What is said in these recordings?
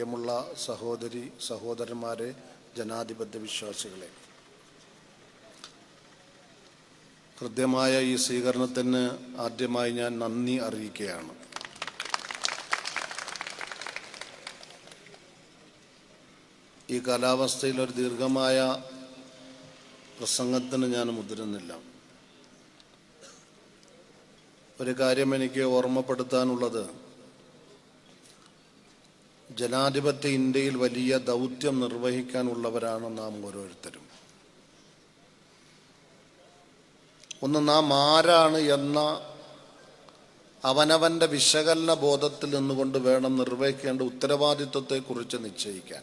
പ്രിയമുള്ള സഹോദരി സഹോദരന്മാരെ ജനാധിപത്യ വിശ്വാസികളെ. ഹൃദ്യമായ ഈ സ്വീകരണത്തിന് ആദ്യമായി ഞാൻ നന്ദി അറിയിക്കുകയാണ്. ഈ കാലാവസ്ഥയിൽ ഒരു ദീർഘമായ പ്രസംഗത്തിന് ഞാൻ മുതിരുന്നില്ല. ഒരു കാര്യം എനിക്ക് ഓർമ്മപ്പെടുത്താനുള്ളത് ജനാധിപത്യ ഇന്ത്യയിൽ വലിയ ദൗത്യം നിർവഹിക്കാനുള്ളവരാണ് നാം ഓരോരുത്തരും. ഒന്ന് നാം ആരാണ് എന്ന അവനവന്റെ വിശകലന ബോധത്തിൽ നിന്നുകൊണ്ട് വേണം നിർവഹിക്കേണ്ട ഉത്തരവാദിത്വത്തെക്കുറിച്ച് നിശ്ചയിക്കാൻ.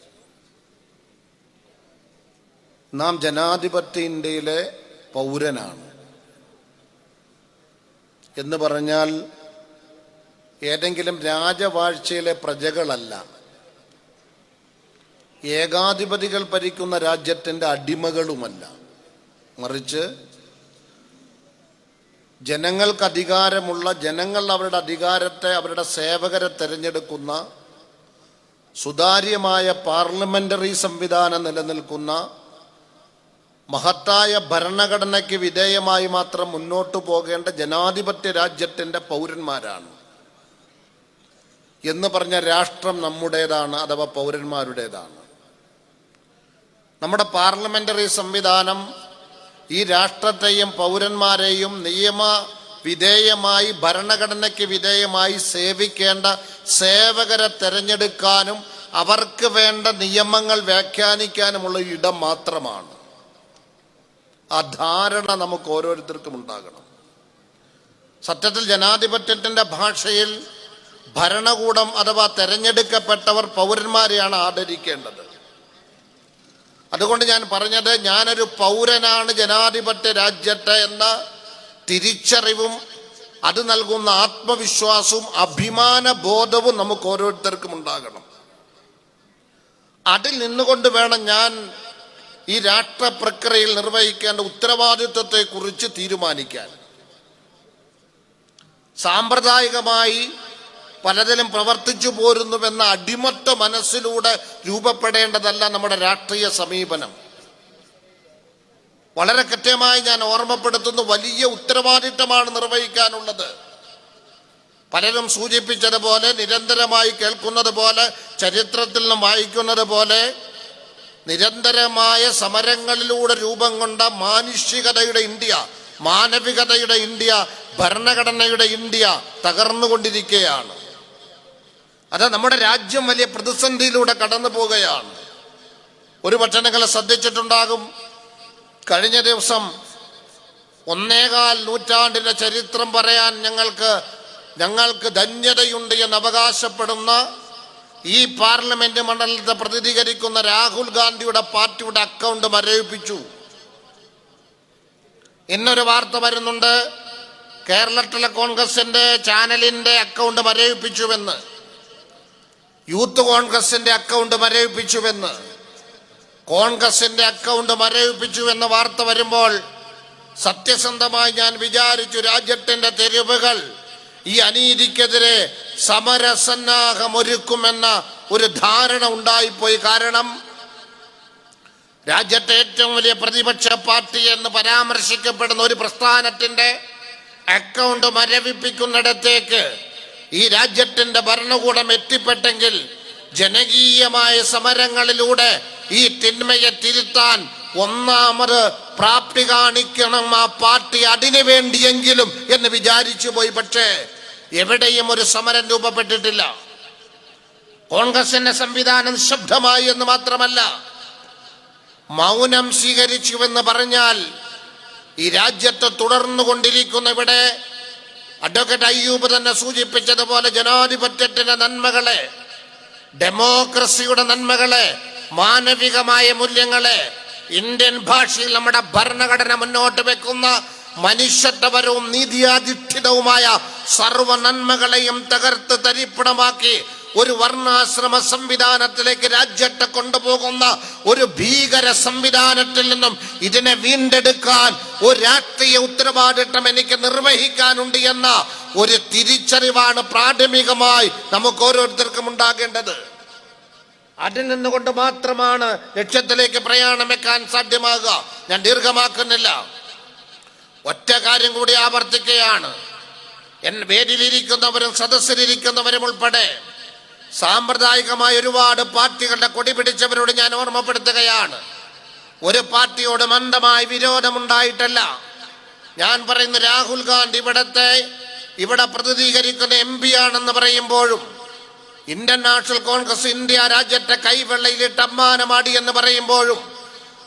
നാം ജനാധിപത്യ ഇന്ത്യയിലെ പൗരനാണ്. എന്ന് പറഞ്ഞാൽ ഏതെങ്കിലും രാജവാഴ്ചയിലെ പ്രജകളല്ല. ഏകാധിപതികൾ ഭരിക്കുന്ന രാജ്യത്തിന്റെ അടിമകളുമല്ല. മറിച്ച് ജനങ്ങൾക്ക് അധികാരമുള്ള ജനങ്ങൾ അവരുടെ അധികാരത്തെ അവരുടെ സേവകരെ തിരഞ്ഞെടുക്കുന്ന സുതാര്യമായ പാർലമെന്ററി സംവിധാനം നിലനിൽക്കുന്ന മഹത്തായ ഭരണഘടനയ്ക്ക് വിധേയമായി മാത്രം മുന്നോട്ടു പോകേണ്ട ജനാധിപത്യ രാജ്യത്തിന്റെ പൗരന്മാരാണ്. എന്ന് പറഞ്ഞ രാഷ്ട്രം നമ്മുടേതാണ് അഥവാ പൗരന്മാരുടേതാണ്. നമ്മുടെ പാർലമെന്ററി സംവിധാനം ഈ രാഷ്ട്രത്തെയും പൗരന്മാരെയും നിയമ വിധേയമായി ഭരണഘടനയ്ക്ക് വിധേയമായി സേവിക്കേണ്ട സേവകരെ തിരഞ്ഞെടുക്കാനും അവർക്ക് വേണ്ട നിയമങ്ങൾ വ്യാഖ്യാനിക്കാനുമുള്ള ഇടം മാത്രമാണ്. ആ ധാരണ നമുക്ക് ഓരോരുത്തർക്കും ഉണ്ടാകണം. സത്യത്തിൽ ജനാധിപത്യത്തിന്റെ ഭാഷയിൽ ഭരണകൂടം അഥവാ തെരഞ്ഞെടുക്കപ്പെട്ടവർ പൗരന്മാരെയാണ് ആദരിക്കേണ്ടത്. അതുകൊണ്ട് ഞാൻ പറഞ്ഞത് ഞാനൊരു പൗരനാണ് ജനാധിപത്യ രാജ്യത്തെ എന്ന തിരിച്ചറിവും അത് നൽകുന്ന ആത്മവിശ്വാസവും അഭിമാന ബോധവും നമുക്ക് ഓരോരുത്തർക്കും ഉണ്ടാകണം. അതിൽ നിന്നുകൊണ്ട് വേണം ഞാൻ ഈ രാഷ്ട്ര പ്രക്രിയയിൽ നിർവഹിക്കേണ്ട ഉത്തരവാദിത്വത്തെ കുറിച്ച് തീരുമാനിക്കാൻ. സാമ്പ്രദായികമായി പലതിലും പ്രവർത്തിച്ചു പോരുന്നുവെന്ന അടിമത്ത മനസ്സിലൂടെ രൂപപ്പെടേണ്ടതല്ല നമ്മുടെ രാഷ്ട്രീയ സമീപനം. വളരെ കൃത്യമായി ഞാൻ ഓർമ്മപ്പെടുത്തുന്ന വലിയ ഉത്തരവാദിത്തമാണ് നിർവഹിക്കാനുള്ളത്. പലരും സൂചിപ്പിച്ചതുപോലെ നിരന്തരമായി കേൾക്കുന്നത് പോലെ ചരിത്രത്തിൽ നിന്നും വായിക്കുന്നത് പോലെ നിരന്തരമായ സമരങ്ങളിലൂടെ രൂപം കൊണ്ട മാനുഷികതയുടെ ഇന്ത്യ മാനവികതയുടെ ഇന്ത്യ ഭരണഘടനയുടെ ഇന്ത്യ തകർന്നുകൊണ്ടിരിക്കുകയാണ്. അത് നമ്മുടെ രാജ്യം വലിയ പ്രതിസന്ധിയിലൂടെ കടന്നു പോവുകയാണ്. ഒരു പട്ടണങ്ങളെ ശ്രദ്ധിച്ചിട്ടുണ്ടാകും. കഴിഞ്ഞ ദിവസം ഒന്നേകാൽ നൂറ്റാണ്ടിന്റെ ചരിത്രം പറയാൻ ഞങ്ങൾക്ക് ഞങ്ങൾക്ക് ധന്യതയുണ്ട് എന്ന് അവകാശപ്പെടുന്ന ഈ പാർലമെന്റ് മണ്ഡലത്തെ പ്രതിനിധീകരിക്കുന്ന രാഹുൽ ഗാന്ധിയുടെ പാർട്ടിയുടെ അക്കൗണ്ട് മരവിപ്പിച്ചു. ഇന്നൊരു വാർത്ത വരുന്നുണ്ട്. കേരളത്തിലെ കോൺഗ്രസിന്റെ ചാനലിന്റെ അക്കൗണ്ട് മരവിപ്പിച്ചുവെന്ന്. യൂത്ത് കോൺഗ്രസിന്റെ അക്കൗണ്ട് മരവിപ്പിച്ചുവെന്ന് കോൺഗ്രസിന്റെ അക്കൗണ്ട് മരവിപ്പിച്ചു എന്ന വാർത്ത വരുമ്പോൾ സത്യസന്ധമായി ഞാൻ വിചാരിച്ചു രാജ്യത്തിന്റെ തെരുവുകൾ ഈ അനീതിക്കെതിരെ സമരസന്നാഹമൊരുക്കുമെന്ന ഒരു ധാരണ ഉണ്ടായിപ്പോയി. കാരണം രാജ്യത്തെ ഏറ്റവും വലിയ പ്രതിപക്ഷ പാർട്ടി എന്ന് പരാമർശിക്കപ്പെടുന്ന ഒരു പ്രസ്ഥാനത്തിന്റെ അക്കൗണ്ട് മരവിപ്പിക്കുന്നിടത്തേക്ക് ഈ രാജ്യത്തിന്റെ ഭരണകൂടം എത്തിപ്പെട്ടെങ്കിൽ ജനകീയമായ സമരങ്ങളിലൂടെ ഈ തിന്മയെ തിരുത്താൻ ഒന്നാമത് പ്രാപ്തി കാണിക്കണം ആ പാർട്ടി അതിനു വേണ്ടിയെങ്കിലും എന്ന് വിചാരിച്ചു പോയി. പക്ഷേ എവിടെയും ഒരു സമരം രൂപപ്പെട്ടിട്ടില്ല. കോൺഗ്രസിന്റെ സംവിധാനം ശബ്ദമായി എന്ന് മാത്രമല്ല മൗനം സ്വീകരിച്ചുവെന്ന് പറഞ്ഞാൽ ഈ രാജ്യത്ത് തുടർന്നു കൊണ്ടിരിക്കുന്ന ഇവിടെ അഡ്വക്കേറ്റ് അയ്യൂബ് തന്നെ സൂചിപ്പിച്ചതുപോലെ ജനാധിപത്യത്തിന്റെ നന്മകളെ ഡെമോക്രസിയുടെ നന്മകളെ മാനവികമായ മൂല്യങ്ങളെ ഇന്ത്യൻ ഭാഷയിൽ നമ്മുടെ ഭരണഘടന മുന്നോട്ട് വെക്കുന്ന മനുഷ്യത്വപരവും നീതിയാധിഷ്ഠിതവുമായ സർവ നന്മകളെയും തകർത്ത് തരിപ്പണമാക്കി ഒരു വർണാശ്രമ സംവിധാനത്തിലേക്ക് രാജ്യത്തെ കൊണ്ടുപോകുന്ന ഒരു ഭീകര സംവിധാനത്തിൽ നിന്നും ഇതിനെ വീണ്ടെടുക്കാൻ ഒരു രാഷ്ട്രീയ ഉത്തരവാദിത്തം എനിക്ക് നിർവഹിക്കാനുണ്ട് എന്ന ഒരു തിരിച്ചറിവാണ് പ്രാഥമികമായി നമുക്ക് ഓരോരുത്തർക്കും ഉണ്ടാകേണ്ടത്. അതിൽ നിന്നുകൊണ്ട് മാത്രമാണ് ലക്ഷ്യത്തിലേക്ക് പ്രയാണം വെക്കാൻ സാധ്യമാകുക. ഞാൻ ദീർഘമാക്കുന്നില്ല. ഒറ്റ കാര്യം കൂടി ആവർത്തിക്കുകയാണ്. എൻ വേദിയിലിരിക്കുന്നവരും സദസ്സിലിരിക്കുന്നവരും ഉൾപ്പെടെ സാമ്പ്രദായികമായ ഒരുപാട് പാർട്ടികളുടെ കൊടി പിടിച്ചവരോട് ഞാൻ ഓർമ്മപ്പെടുത്തുകയാണ്. ഒരു പാർട്ടിയോട് മന്ദമായി വിരോധമുണ്ടായിട്ടല്ല. ഞാൻ പറയുന്ന രാഹുൽ ഗാന്ധി ഇവിടത്തെ ഇവിടെ പ്രതിനിധീകരിക്കുന്ന എം പി ആണെന്ന് പറയുമ്പോഴും ഇന്ത്യൻ നാഷണൽ കോൺഗ്രസ് ഇന്ത്യ രാജ്യത്തെ കൈവെള്ളയിലിട്ട് അമ്മാനമാടി എന്ന് പറയുമ്പോഴും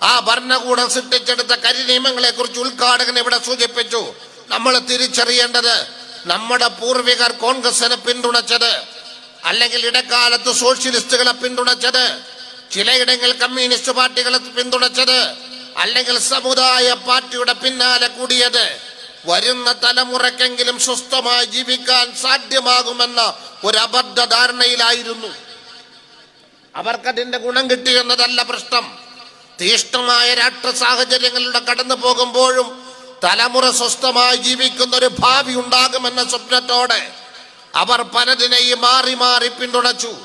ആ ഭരണകൂടം സൃഷ്ടിച്ചെടുത്ത കരിനിയമങ്ങളെ കുറിച്ച് ഉദ്ഘാടകൻ ഇവിടെ സൂചിപ്പിച്ചു. നമ്മൾ തിരിച്ചറിയേണ്ടത് നമ്മുടെ പൂർവികർ കോൺഗ്രസിനെ പിന്തുണച്ചത് അല്ലെങ്കിൽ ഇടക്കാലത്ത് സോഷ്യലിസ്റ്റുകളെ പിന്തുണച്ചത് ചിലയിടങ്ങളിൽ കമ്മ്യൂണിസ്റ്റ് പാർട്ടികളെ പിന്തുണച്ചത് അല്ലെങ്കിൽ സമുദായ പാർട്ടിയുടെ പിന്നാലെ കൂടിയത് വരുന്ന തലമുറക്കെങ്കിലും സ്വസ്ഥമായി ജീവിക്കാൻ സാധ്യമാകുമെന്ന ഒരു അബദ്ധ ധാരണയിലായിരുന്നു അവർക്കതിന്റെ ഗുണം കിട്ടിയെന്നതല്ല പ്രശ്നം. തീഷ്ണമായ രാഷ്ട്ര സാഹചര്യങ്ങളിലൂടെ കടന്നു പോകുമ്പോഴും തലമുറ സ്വസ്ഥമായി ജീവിക്കുന്ന ഒരു ഭാവി ഉണ്ടാകുമെന്ന സ്വപ്നത്തോടെ അവർ പലതിനെയും മാറി മാറി പിന്തുണച്ചു.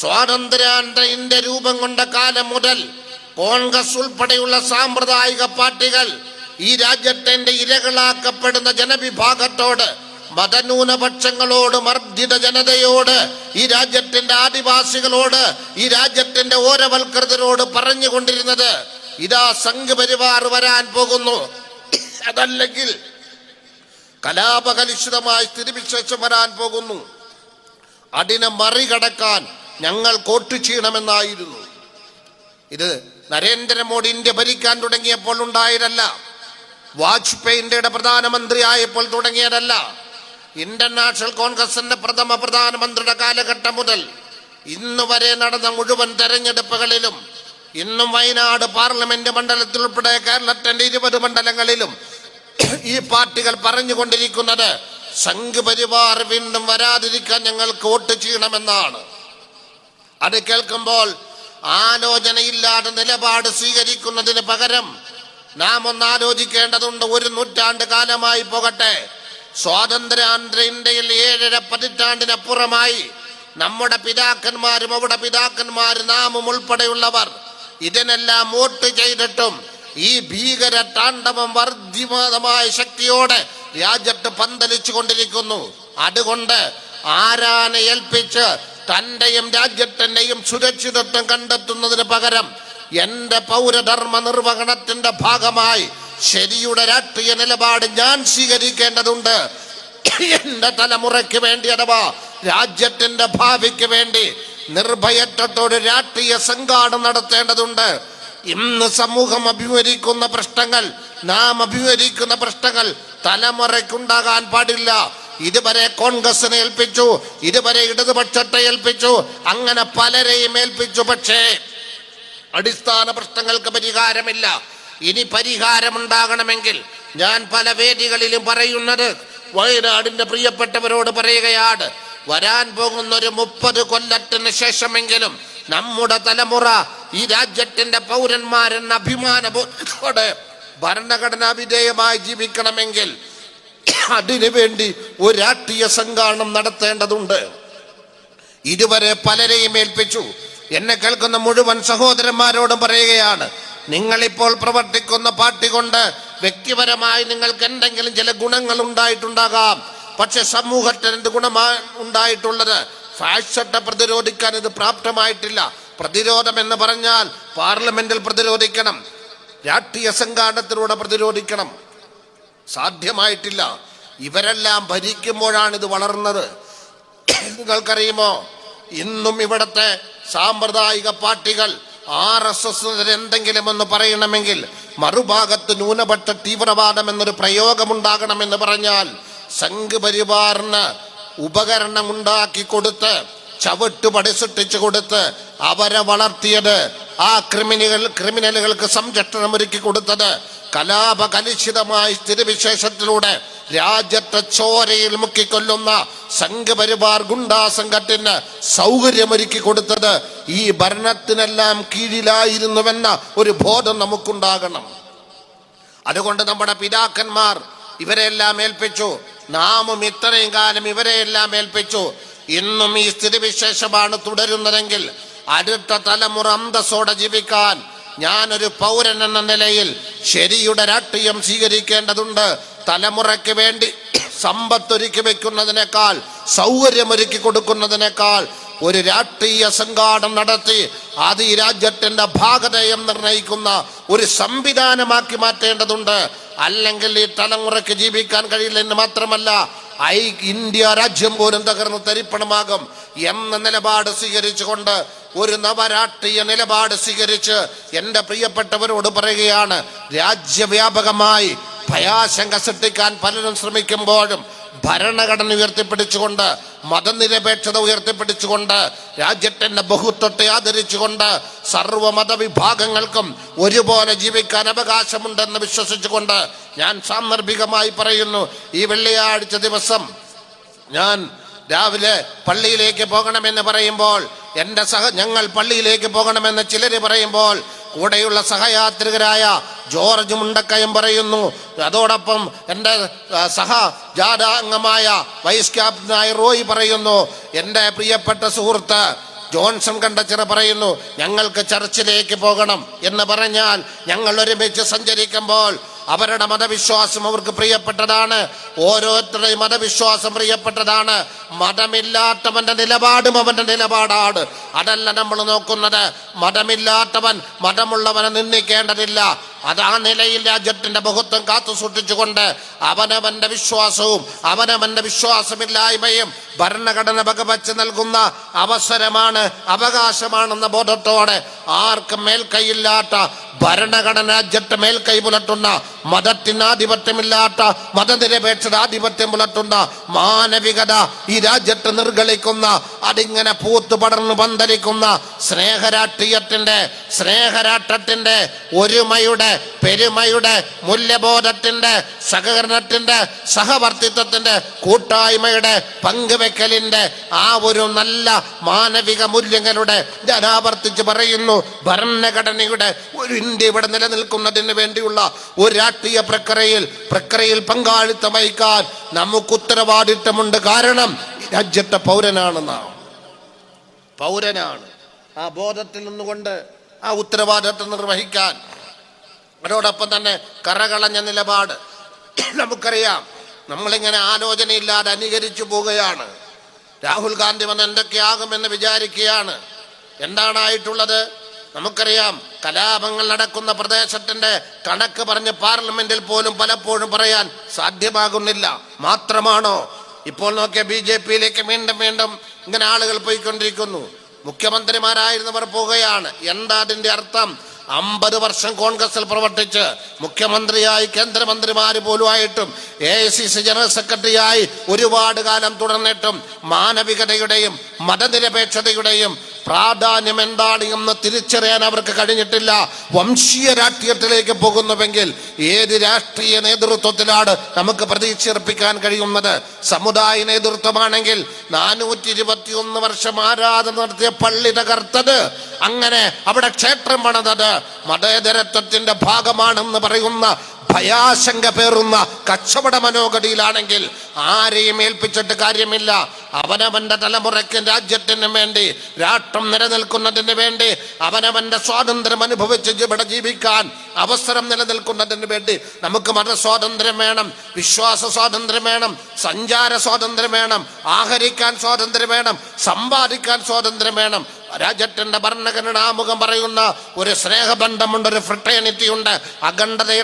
സ്വാതന്ത്ര്യാന്തയിന്റെ രൂപം കൊണ്ട കാലം മുതൽ കോൺഗ്രസ് ഉൾപ്പെടെയുള്ള സാമ്പ്രദായിക പാർട്ടികൾ ഈ രാജ്യത്തിന്റെ ഇരകളാക്കപ്പെടുന്ന ജനവിഭാഗത്തോട് മതന്യൂനപക്ഷങ്ങളോട് മർദ്ദിത ജനതയോട് ഈ രാജ്യത്തിന്റെ ആദിവാസികളോട് ഈ രാജ്യത്തിന്റെ ഓരവൽകൃതരോട് പറഞ്ഞുകൊണ്ടിരുന്നത് ഇതാ സംഘപരിവാർ വരാൻ പോകുന്നു. അതല്ലെങ്കിൽ കലാപകലുഷിതമായി സ്ഥിതിവിശേഷം വരാൻ പോകുന്നു. അതിനെ മറികടക്കാൻ ഞങ്ങൾ കോട്ട് ചെയ്യണമെന്നായിരുന്നു. ഇത് നരേന്ദ്രമോദി ഇന്ത്യ ഭരിക്കാൻ തുടങ്ങിയപ്പോൾ ഉണ്ടായതല്ല. വാജ്പേയി ഇന്ത്യയുടെ പ്രധാനമന്ത്രി ആയപ്പോൾ തുടങ്ങിയതല്ല. ഇന്ത്യൻ നാഷണൽ കോൺഗ്രസിന്റെ പ്രഥമ പ്രധാനമന്ത്രിയുടെ കാലഘട്ടം മുതൽ ഇന്ന് വരെ നടന്ന മുഴുവൻ തെരഞ്ഞെടുപ്പുകളിലും ഇന്നും വയനാട് പാർലമെന്റ് മണ്ഡലത്തിൽ ഉൾപ്പെടെ കേരളത്തിന്റെ ഇരുപത് മണ്ഡലങ്ങളിലും ഈ പാർട്ടികൾ പറഞ്ഞുകൊണ്ടിരിക്കുന്നത് സംഘ് പരിവാർ വീണ്ടും വരാതിരിക്കാൻ ഞങ്ങൾക്ക് വോട്ട് ചെയ്യണമെന്നാണ്. അത് കേൾക്കുമ്പോൾ ആലോചനയില്ലാതെ നിലപാട് സ്വീകരിക്കുന്നതിന് പകരം നാം ഒന്ന് ആലോചിക്കേണ്ടതുണ്ട് ഒരു നൂറ്റാണ്ട് കാലമായി പോകട്ടെ. സ്വാതന്ത്ര്യാന്തര ഇന്ത്യയിൽ ഏഴര പതിറ്റാണ്ടിനപ്പുറമായി നമ്മുടെ പിതാക്കന്മാരും അവിടെ പിതാക്കന്മാരും നാമും ഉൾപ്പെടെയുള്ളവർ ഇതിനെല്ലാം വോട്ട് ചെയ്തിട്ടും ഈ ഭീകര താണ്ഡവം വർദ്ധിമാതമായ ശക്തിയോടെ രാജ്യത്ത് പന്തലിച്ചു കൊണ്ടിരിക്കുന്നു അതുകൊണ്ട് ആരാനെ ഏൽപ്പിച്ച് തന്റെയും രാജ്യത്തിന്റെയും സുരക്ഷിതത്വം കണ്ടെത്തുന്നതിന് പകരം എന്റെ പൗരധർമ്മ നിർവഹണത്തിന്റെ ഭാഗമായി ശരിയുടെ രാഷ്ട്രീയ നിലപാട് ഞാൻ സ്വീകരിക്കേണ്ടതുണ്ട്. എന്റെ തലമുറയ്ക്ക് വേണ്ടി അഥവാ രാജ്യത്തിന്റെ ഭാവിക്ക് വേണ്ടി നിർഭയത്വത്തോട് രാഷ്ട്രീയ സംഘാടനം നടത്തേണ്ടതുണ്ട്. ഇന്ന് സമൂഹം അഭിമുഖീകരിക്കുന്ന പ്രശ്നങ്ങൾ നാം അഭിമുഖീകരിക്കുന്ന പ്രശ്നങ്ങൾ തലമുറയ്ക്കുണ്ടാകാൻ പാടില്ല. ഇതുവരെ കോൺഗ്രസിനെ ഏൽപ്പിച്ചു ഇതുവരെ ഇടതുപക്ഷത്തെ ഏൽപ്പിച്ചു അങ്ങനെ പലരെയും ഏൽപ്പിച്ചു. പക്ഷേ അടിസ്ഥാന പ്രശ്നങ്ങൾക്ക് പരിഹാരമില്ല. ഇനി പരിഹാരമുണ്ടാകണമെങ്കിൽ ഞാൻ പല വേദികളിലും പറയുന്നത് വയനാടിന്റെ പ്രിയപ്പെട്ടവരോട് പറയുകയാണ്. വരാൻ പോകുന്ന ഒരു മുപ്പത് കൊല്ലത്തിന് ശേഷമെങ്കിലും നമ്മുടെ തലമുറ ഈ രാജ്യത്തിന്റെ പൗരന്മാരെന്ന അഭിമാനബോധത്തോടെ ഭരണഘടനാ വിധേയമായി ജീവിക്കണമെങ്കിൽ അതിനു വേണ്ടി ഒരു രാഷ്ട്രീയ സംഘാടനം നടത്തേണ്ടതുണ്ട്. ഇതുവരെ പലരെയും ഏൽപ്പിച്ചു. എന്നെ കേൾക്കുന്ന മുഴുവൻ സഹോദരന്മാരോടും പറയുകയാണ് നിങ്ങളിപ്പോൾ പ്രവർത്തിക്കുന്ന പാർട്ടി കൊണ്ട് വ്യക്തിപരമായി നിങ്ങൾക്ക് എന്തെങ്കിലും ചില ഗുണങ്ങൾ ഉണ്ടായിട്ടുണ്ടാകാം. പക്ഷെ സമൂഹത്തിന് എന്ത് ഗുണമാണ് ഉണ്ടായിട്ടുള്ളത്? ഫാഷത്തെ പ്രതിരോധിക്കാൻ ഇത് പ്രാപ്തമായിട്ടില്ല. പ്രതിരോധം എന്ന് പറഞ്ഞാൽ പാർലമെന്റിൽ പ്രതിരോധിക്കണം. രാഷ്ട്രീയ സംഘാടനത്തിലൂടെ പ്രതിരോധിക്കണം. സാധ്യമായിട്ടില്ല. ഇവരെല്ലാം ഭരിക്കുമ്പോഴാണ് ഇത് വളർന്നത്. നിങ്ങൾക്കറിയുമോ? ഇന്നും ഇവിടത്തെ സാമ്പ്രദായിക പാർട്ടികൾ ആർ എസ് എസ് എന്തെങ്കിലും ഒന്ന് പറയണമെങ്കിൽ മറുഭാഗത്ത് ന്യൂനപക്ഷ തീവ്രവാദം എന്നൊരു പ്രയോഗമുണ്ടാകണമെന്ന് പറഞ്ഞാൽ സംഘ് പരിവാറിന് ഉപകരണം ഉണ്ടാക്കി കൊടുത്ത് ചവിട്ട് പടിസൃഷ്ടിച്ചു കൊടുത്ത് അവരെ വളർത്തിയത് ആ ക്രിമിനലുകൾ ക്രിമിനലുകൾക്ക് സംരക്ഷണം ഒരുക്കി കൊടുത്തത് കലാപ കലുഷിതമായ സ്ഥിതിവിശേഷത്തിലൂടെ രാജ്യത്തെ ചോരയിൽ മുക്കിക്കൊല്ലുന്ന സംഘപരിവാർ ഗുണ്ടാ സംഘത്തിന് സൗകര്യമൊരുക്കി കൊടുത്തത് ഈ ഭരണത്തിനെല്ലാം കീഴിലായിരുന്നുവെന്ന ഒരു ബോധം നമുക്കുണ്ടാകണം. അതുകൊണ്ട് നമ്മുടെ പിതാക്കന്മാർ ഇവരെല്ലാം ഏൽപ്പിച്ചു. നാമും ഇത്രയും കാലം ഇവരെയെല്ലാം ഏൽപ്പിച്ചു. ഇന്നും ഈ സ്ഥിതിവിശേഷമാണ് തുടരുന്നതെങ്കിൽ അടുത്ത തലമുറ അന്തസ്സോടെ ജീവിക്കാൻ ഞാനൊരു പൗരൻ എന്ന നിലയിൽ ശരിയുടെ രാഷ്ട്രീയം സ്വീകരിക്കേണ്ടതുണ്ട്. തലമുറയ്ക്ക് വേണ്ടി സമ്പത്ത് സമ്പത്തൊരുക്കി വെക്കുന്നതിനേക്കാൾ സൗകര്യമൊരുക്കി കൊടുക്കുന്നതിനേക്കാൾ ഒരു രാഷ്ട്രീയ സംഘാടനം നടത്തി അത് ഈ രാജ്യത്തിന്റെ ഭാഗതയം നിർണയിക്കുന്ന ഒരു സംവിധാനമാക്കി മാറ്റേണ്ടതുണ്ട്. അല്ലെങ്കിൽ ഈ തലമുറയ്ക്ക് ജീവിക്കാൻ കഴിയില്ല എന്ന് മാത്രമല്ല ഐ ഇന്ത്യ രാജ്യം പോലും തകർന്ന് തരിപ്പണമാകും എന്ന നിലപാട് സ്വീകരിച്ചുകൊണ്ട് ഒരു നവരാഷ്ട്രീയ നിലപാട് സ്വീകരിച്ച് എന്റെ പ്രിയപ്പെട്ടവരോട് പറയുകയാണ് രാജ്യവ്യാപകമായി ഭയാശങ്ക സൃഷ്ടിക്കാൻ പലരും ശ്രമിക്കുമ്പോഴും ഭരണഘടന ഉയർത്തിപ്പിടിച്ചുകൊണ്ട് മതനിരപേക്ഷത ഉയർത്തിപ്പിടിച്ചുകൊണ്ട് രാജ്യത്തിന്റെ ബഹുത്വത്തെ ആദരിച്ചുകൊണ്ട് സർവ മതവിഭാഗങ്ങൾക്കും ഒരുപോലെ ജീവിക്കാൻ അവകാശമുണ്ടെന്ന് വിശ്വസിച്ചുകൊണ്ട് ഞാൻ സാന്ദർഭികമായി പറയുന്നു ഈ വെള്ളിയാഴ്ച ദിവസം ഞാൻ രാവിലെ പള്ളിയിലേക്ക് പോകണമെന്ന് പറയുമ്പോൾ എന്റെ സഹ ഞങ്ങൾ പള്ളിയിലേക്ക് പോകണമെന്ന് ചിലർ പറയുമ്പോൾ കൂടെയുള്ള സഹയാത്രികരായ ജോർജ് മുണ്ടക്കയം പറയുന്നു. അതോടൊപ്പം എന്റെ സഹ ജാതാംഗമായ വൈസ് ക്യാപ്റ്റനായ റോയ് പറയുന്നു. എന്റെ പ്രിയപ്പെട്ട സുഹൃത്ത് ജോൺസൺ കണ്ടച്ചിറ പറയുന്നു ഞങ്ങൾക്ക് ചർച്ചിലേക്ക് പോകണം എന്ന് പറഞ്ഞാൽ ഞങ്ങൾ ഒരുമിച്ച് സഞ്ചരിക്കുമ്പോൾ അവരുടെ മതവിശ്വാസം അവർക്ക് പ്രിയപ്പെട്ടതാണ്. ഓരോരുത്തരുടെയും മതവിശ്വാസം പ്രിയപ്പെട്ടതാണ്. മതമില്ലാത്തവന്റെ നിലപാടും അവന്റെ നിലപാടാണ്. അതല്ല നമ്മൾ നോക്കുന്നത്. മതമില്ലാത്തവൻ മതമുള്ളവനെ നിന്ദിക്കേണ്ടതില്ല. അത് ആ നിലയിൽ രാജ്യത്തിന്റെ ബഹുത്വം കാത്തു സൂക്ഷിച്ചുകൊണ്ട് അവനവന്റെ വിശ്വാസവും അവനവന്റെ വിശ്വാസമില്ലായ്മയും ഭരണഘടന വകവച്ച് നൽകുന്ന അവസരമാണ് അവകാശമാണെന്ന ബോധത്തോടെ ആർക്കും മേൽക്കൈയില്ലാത്ത ഭരണഘടന രാജ്യത്തെ മേൽക്കൈ പുലർത്തുന്ന മതത്തിനാധിപത്യമില്ലാത്ത മതനിരപേക്ഷത ആധിപത്യം പുലർത്തുന്ന മാനവികത ഈ രാജ്യത്ത് നിർഗളിക്കുന്ന അതിങ്ങനെ പൂത്തു പടർന്നു പന്തലിക്കുന്ന സ്നേഹരാഷ്ട്രീയത്തിന്റെ സ്നേഹരാഷ്ട്രത്തിന്റെ ഒരുമയുടെ പെരുമയുടെ മൂല്യബോധത്തിന്റെ സഹകരണത്തിന്റെ സഹവർത്തിത്വത്തിന്റെ കൂട്ടായ്മയുടെ പങ്കുവെക്കലിന്റെ ആ ഒരു നല്ല മാനവിക മൂല്യങ്ങളുടെ ഞാൻ ആവർത്തിച്ച് പറയുന്നു ഭരണഘടനയുടെ ഒരു ഇന്ത്യ ഇവിടെ നിലനിൽക്കുന്നതിന് വേണ്ടിയുള്ള ഒരു രാഷ്ട്രീയ പ്രക്രിയയിൽ പ്രക്രിയയിൽ പങ്കാളിത്തം വഹിക്കാൻ നമുക്ക് ഉത്തരവാദിത്തമുണ്ട്. കാരണം രാജ്യത്തെ പൗരനാണെന്നാണ് പൗരനാണ്. ആ ബോധത്തിൽ നിന്നുകൊണ്ട് ആ ഉത്തരവാദിത്വം നിർവഹിക്കാൻ അതോടൊപ്പം തന്നെ കറകളഞ്ഞ നിലപാട്. നമുക്കറിയാം നമ്മളിങ്ങനെ ആലോചനയില്ലാതെ അനുകരിച്ചു പോവുകയാണ്. രാഹുൽ ഗാന്ധി വന്ന് എന്തൊക്കെയാകുമെന്ന് വിചാരിക്കുകയാണ്. എന്താണായിട്ടുള്ളത്? നമുക്കറിയാം കലാപങ്ങൾ നടക്കുന്ന പ്രദേശത്തിന്റെ കണക്ക് പറഞ്ഞ് പാർലമെന്റിൽ പോലും പലപ്പോഴും പറയാൻ സാധ്യമാകുന്നില്ല. മാത്രമാണോ? ഇപ്പോൾ നോക്കിയ ബി ജെ പിയിലേക്ക് വീണ്ടും വീണ്ടും ഇങ്ങനെ ആളുകൾ പോയിക്കൊണ്ടിരിക്കുന്നു. മുഖ്യമന്ത്രിമാരായിരുന്നവർ പോവുകയാണ്. എന്താ അതിന്റെ അർത്ഥം? അമ്പത് വർഷം കോൺഗ്രസിൽ പ്രവർത്തിച്ച് മുഖ്യമന്ത്രിയായി കേന്ദ്രമന്ത്രിമാര് പോലുമായിട്ടും A I C C general സെക്രട്ടറിയായി ഒരുപാട് കാലം തുടർന്നിട്ടും മാനവികതയുടെയും മതനിരപേക്ഷതയുടെയും പ്രാധാന്യം എന്താണ് എന്ന് തിരിച്ചറിയാൻ അവർക്ക് കഴിഞ്ഞിട്ടില്ല. വംശീയ രാഷ്ട്രീയത്തിലേക്ക് പോകുന്നുവെങ്കിൽ ഏത് രാഷ്ട്രീയ നേതൃത്വത്തിലാണ് നമുക്ക് പ്രതീക്ഷിർപ്പിക്കാൻ കഴിയുന്നത്? സമുദായ നേതൃത്വമാണെങ്കിൽ നാനൂറ്റി ഇരുപത്തി ഒന്ന് വർഷം ആരാധന നടത്തിയ പള്ളി തകർത്തത്. അങ്ങനെ അവിടെ ക്ഷേത്രം പണിതത്. മതേതരത്വത്തിന്റെ ഭാഗമാണെന്ന് പറയുന്ന ഭയാശങ്ക പേറുന്ന കച്ചവട മനോഗതിയിലാണെങ്കിൽ ആരെയും ഏൽപ്പിച്ചിട്ട് കാര്യമില്ല. അവനവന്റെ തലമുറയ്ക്ക് രാജ്യത്തിനും വേണ്ടി രാഷ്ട്രം നിലനിൽക്കുന്നതിന് വേണ്ടി അവനവന്റെ സ്വാതന്ത്ര്യം അനുഭവിച്ച് ഇവിടെ ജീവിക്കാൻ അവസരം നിലനിൽക്കുന്നതിന് വേണ്ടി നമുക്ക് മതസ്വാതന്ത്ര്യം വേണം വിശ്വാസ സ്വാതന്ത്ര്യം വേണം സഞ്ചാര സ്വാതന്ത്ര്യം വേണം ആഹരിക്കാൻ സ്വാതന്ത്ര്യം വേണം സമ്പാദിക്കാൻ സ്വാതന്ത്ര്യം വേണം. രാജ്യത്തിന്റെ ഭരണഘടനാമുഖം പറയുന്ന ഒരു സ്നേഹബന്ധമുണ്ട് ഒരു ഫ്രട്ടേണിറ്റി ഉണ്ട്. അഖണ്ഡതയെ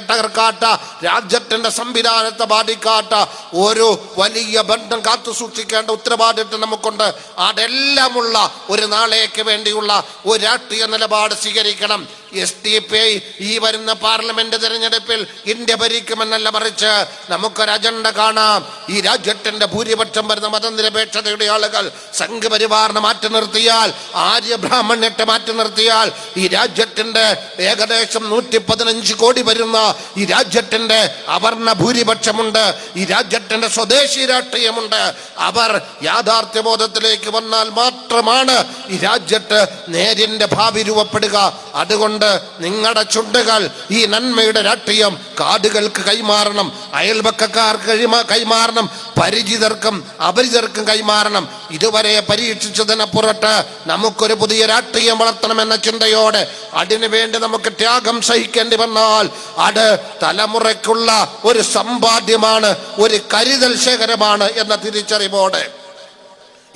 രാജ്യത്തിന്റെ സംവിധാനത്തെ ബാധിക്കാത്ത ഒരു വലിയ ബന്ധം കാത്തു സൂക്ഷിക്കേണ്ട ഉത്തരവാദിത്വം നമുക്കുണ്ട്. അതെല്ലാമുള്ള ഒരു നാളേക്ക് വേണ്ടിയുള്ള ഒരു രാഷ്ട്രീയ നിലപാട് സ്വീകരിക്കണം. എസ് ഡി പി ഐ ഈ വരുന്ന പാർലമെന്റ് തെരഞ്ഞെടുപ്പിൽ ഇന്ത്യ ഭരിക്കുമെന്നല്ല മറിച്ച് നമുക്കൊരു അജണ്ട കാണാം. ഈ രാജ്യത്തിന്റെ ഭൂരിപക്ഷം വരുന്ന മതനിരപേക്ഷതയുടെ ആളുകൾ സംഘപരിവാറിനെ മാറ്റി നിർത്തിയാൽ ആര്യ ബ്രാഹ്മണ്യത്തെ മാറ്റി നിർത്തിയാൽ ഈ രാജ്യത്തിന്റെ ഏകദേശം നൂറ്റി പതിനഞ്ച് കോടി വരുന്ന ഈ രാജ്യത്തിന്റെ അവർണ ഭൂരിപക്ഷമുണ്ട്. ഈ രാജ്യത്തിന്റെ സ്വദേശി രാഷ്ട്രീയമുണ്ട്. അവർ യാഥാർത്ഥ്യബോധത്തിലേക്ക് വന്നാൽ മാത്രമാണ് ഈ രാജ്യത്ത് നേരിന്റെ ഭാവി രൂപപ്പെടുക. അതുകൊണ്ട് അതുകൊണ്ട് നിങ്ങളുടെ ചുണ്ടുകൾ ഈ നന്മയുടെ രാഷ്ട്രീയം കാടുകൾക്ക് കൈമാറണം അയൽപക്കക്കാർക്ക് കൈമാറണം പരിചിതർക്കും അപരിചിതർക്കും കൈമാറണം. ഇതുവരെ പരീക്ഷിച്ചതിനപ്പുറത്ത് നമുക്കൊരു പുതിയ രാഷ്ട്രീയം വളർത്തണമെന്ന ചിന്തയോടെ അതിനു വേണ്ടി നമുക്ക് ത്യാഗം സഹിക്കേണ്ടി വന്നാൽ അത് തലമുറയ്ക്കുള്ള ഒരു സമ്പാദ്യമാണ് ഒരു കരുതൽ ശേഖരമാണ് എന്ന തിരിച്ചറിവോടെ.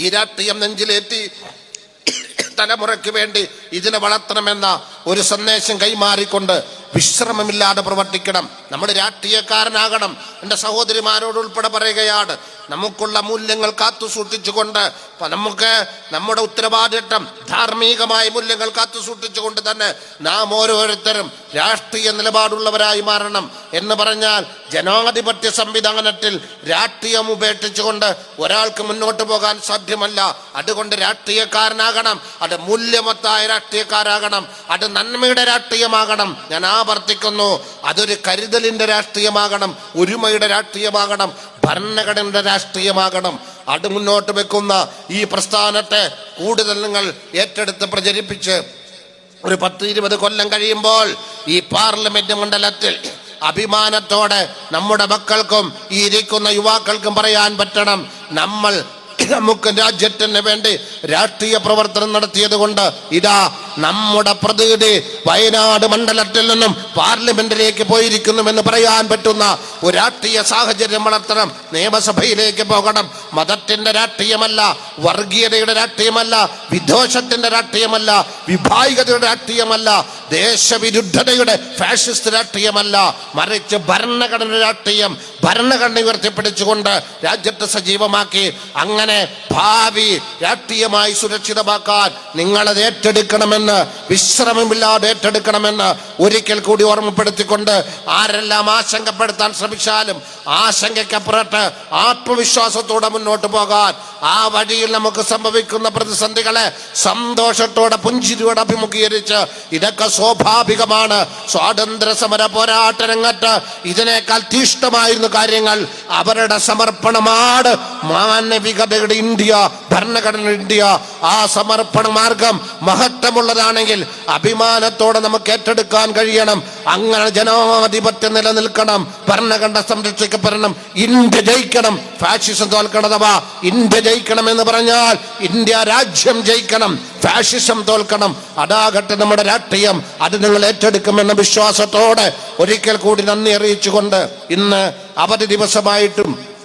ഈ രാഷ്ട്രീയം നെഞ്ചിലേറ്റി തലമുറയ്ക്ക് വേണ്ടി ഇതിനെ വളർത്തണമെന്ന ഒരു സന്ദേശം കൈമാറിക്കൊണ്ട് വിശ്രമമില്ലാതെ പ്രവർത്തിക്കണം. നമ്മൾ രാഷ്ട്രീയക്കാരനാകണം. എന്റെ സഹോദരിമാരോട് ഉൾപ്പെടെ പറയുകയാണ് നമുക്കുള്ള മൂല്യങ്ങൾ കാത്തു സൂക്ഷിച്ചുകൊണ്ട് നമുക്ക് നമ്മുടെ ഉത്തരവാദിത്തം ധാർമ്മികമായ മൂല്യങ്ങൾ കാത്തു സൂക്ഷിച്ചുകൊണ്ട് തന്നെ നാം ഓരോരുത്തരും രാഷ്ട്രീയ നിലപാടുള്ളവരായി മാറണം. എന്ന് പറഞ്ഞാൽ ജനാധിപത്യ സംവിധാനത്തിൽ രാഷ്ട്രീയം ഉപേക്ഷിച്ചുകൊണ്ട് ഒരാൾക്ക് മുന്നോട്ട് പോകാൻ സാധ്യമല്ല. അതുകൊണ്ട് രാഷ്ട്രീയക്കാരനാകണം. അത് മൂല്യമത്തായ രാഷ്ട്രീയക്കാരാകണം അത് നന്മയുടെ രാഷ്ട്രീയമാകണം. ഞാൻ ആവർത്തിക്കുന്നു അതൊരു കരുതലിന്റെ രാഷ്ട്രീയമാകണം ഒരുമയുടെ രാഷ്ട്രീയമാകണം ഭരണഘടനയുടെ രാഷ്ട്രീയമാകണം. അത് മുന്നോട്ട് വെക്കുന്ന ഈ പ്രസ്ഥാനത്തെ കൂടുതൽ നിങ്ങൾ ഏറ്റെടുത്ത് പ്രചരിപ്പിച്ച് ഒരു പത്ത് ഇരുപത് കൊല്ലം കഴിയുമ്പോൾ ഈ പാർലമെന്റ് മണ്ഡലത്തിൽ അഭിമാനത്തോടെ നമ്മുടെ മക്കൾക്കും ഈ ഇരിക്കുന്ന യുവാക്കൾക്കും പറയാൻ പറ്റണം. നമ്മൾ നമുക്ക് രാജ്യത്തിന് വേണ്ടി രാഷ്ട്രീയ പ്രവർത്തനം നടത്തിയത് കൊണ്ട് ഇതാ നമ്മുടെ പ്രതിനിധി വയനാട് മണ്ഡലത്തിൽ നിന്നും പാർലമെന്റിലേക്ക് പോയിരിക്കുന്നുവെന്ന് പറയാൻ പറ്റുന്ന ഒരു രാഷ്ട്രീയ സാഹചര്യം വളർത്തണം. നിയമസഭയിലേക്ക് പോകണം. മതത്തിന്റെ രാഷ്ട്രീയമല്ല വർഗീയതയുടെ രാഷ്ട്രീയമല്ല വിദ്വേഷത്തിന്റെ രാഷ്ട്രീയമല്ല വിഭാഗികതയുടെ രാഷ്ട്രീയമല്ല ദേശവിരുദ്ധതയുടെ ഫാഷിസ്റ്റ് രാഷ്ട്രീയമല്ല. മറിച്ച് ഭരണഘടന രാഷ്ട്രീയം ഭരണഘടന ഉയർത്തിപ്പിടിച്ചുകൊണ്ട് രാജ്യത്തെ സജീവമാക്കി. അങ്ങനെ ഭാവി രാഷ്ട്രീയമായി സുരക്ഷിതമാക്കാൻ നിങ്ങളത് ഏറ്റെടുക്കണമെന്ന് വിശ്രമമില്ലാതെ ഏറ്റെടുക്കണമെന്ന് ഒരിക്കൽ കൂടി ഓർമ്മപ്പെടുത്തിക്കൊണ്ട് ആരെല്ലാം ആശങ്കപ്പെടുത്താൻ ശ്രമിച്ചാലും ആശങ്കയ്ക്കപ്പുറത്ത് ആത്മവിശ്വാസത്തോടെ മുന്നോട്ട് പോകാൻ ആ വഴിയിൽ നമുക്ക് സംഭവിക്കുന്ന പ്രതിസന്ധികളെ സന്തോഷത്തോടെ പുഞ്ചിരിയോടെ അഭിമുഖീകരിച്ച് ഇതൊക്കെ സ്വാഭാവികമാണ്. സ്വാതന്ത്ര്യ സമര പോരാട്ട രംഗത്ത് ഇതിനേക്കാൾ തീഷ്ടമായിരുന്നു കാര്യങ്ങൾ. അവരുടെ സമർപ്പണമാണ് മാനവികതയുടെ ഇന്ത്യ ഭരണഘടന ഇന്ത്യ. ആ സമർപ്പണ മാർഗം മഹത്വമുള്ളതാണെങ്കിൽ അഭിമാനത്തോടെ നമുക്ക് ഏറ്റെടുക്കാൻ കഴിയണം. അങ്ങനെ ജനാധിപത്യം നിലനിൽക്കണം. ഭരണഘടന സംരക്ഷിക്കപ്പെടണം. ഇന്ത്യ ജയിക്കണം. ഫാഷിസം തോൽക്കണതവാ ഇന്ത്യ ജയിക്കണം എന്ന് പറഞ്ഞാൽ ഇന്ത്യ രാജ്യം ജയിക്കണം. ഫാഷിസം തോൽക്കണം. അതാകട്ടെ നമ്മുടെ രാഷ്ട്രീയം അത് നിങ്ങൾ ഏറ്റെടുക്കുമെന്ന വിശ്വാസത്തോടെ ഒരിക്കൽ കൂടി നന്ദി അറിയിച്ചുകൊണ്ട് ഇന്ന് അവധി ദിവസമായിട്ടും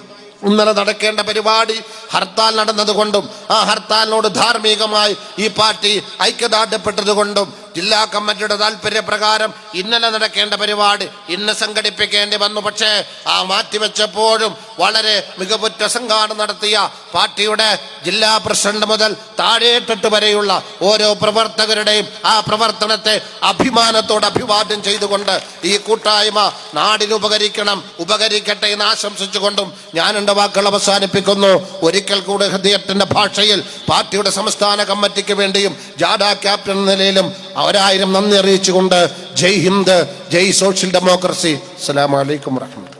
ഇന്നലെ നടക്കേണ്ട പരിപാടി ഹർത്താൽ നടന്നതുകൊണ്ടും ആ ഹർത്താലിനോട് ധാർമ്മികമായി ഈ പാർട്ടി ഐക്യദാർഢ്യപ്പെട്ടതുകൊണ്ടും ജില്ലാ കമ്മിറ്റിയുടെ താല്പര്യപ്രകാരം ഇന്നലെ നടക്കേണ്ട പരിപാടി ഇന്ന് സംഘടിപ്പിക്കേണ്ടി വന്നു. പക്ഷേ ആ മാറ്റിവെച്ചപ്പോഴും വളരെ മികവുറ്റ സംഘാടനം നടത്തിയ പാർട്ടിയുടെ ജില്ലാ പ്രസിഡന്റ് മുതൽ താഴേട്ടിട്ട് വരെയുള്ള ഓരോ പ്രവർത്തകരുടെയും ആ പ്രവർത്തനത്തെ അഭിമാനത്തോട് അഭിവാദ്യം ചെയ്തുകൊണ്ട് ഈ കൂട്ടായ്മ നാടിന് ഉപകരിക്കണം ഉപകരിക്കട്ടെ എന്ന് ആശംസിച്ചുകൊണ്ടും ഞാൻ എന്റെ വാക്കുകൾ അവസാനിപ്പിക്കുന്നു. ഒരിക്കൽ കൂടി ഹൃദയത്തിന്റെ ഭാഷയിൽ പാർട്ടിയുടെ സംസ്ഥാന കമ്മിറ്റിക്ക് വേണ്ടിയും ജാഡ ക്യാപ്റ്റൻ എന്ന നിലയിലും അവരായിരം നന്ദി അറിയിച്ചുകൊണ്ട് ജയ് ഹിന്ദ് ജയ് സോഷ്യൽ ഡെമോക്രസി. അസ്സലാമു വലൈക്കും വറഹ്മത്തുള്ളാഹി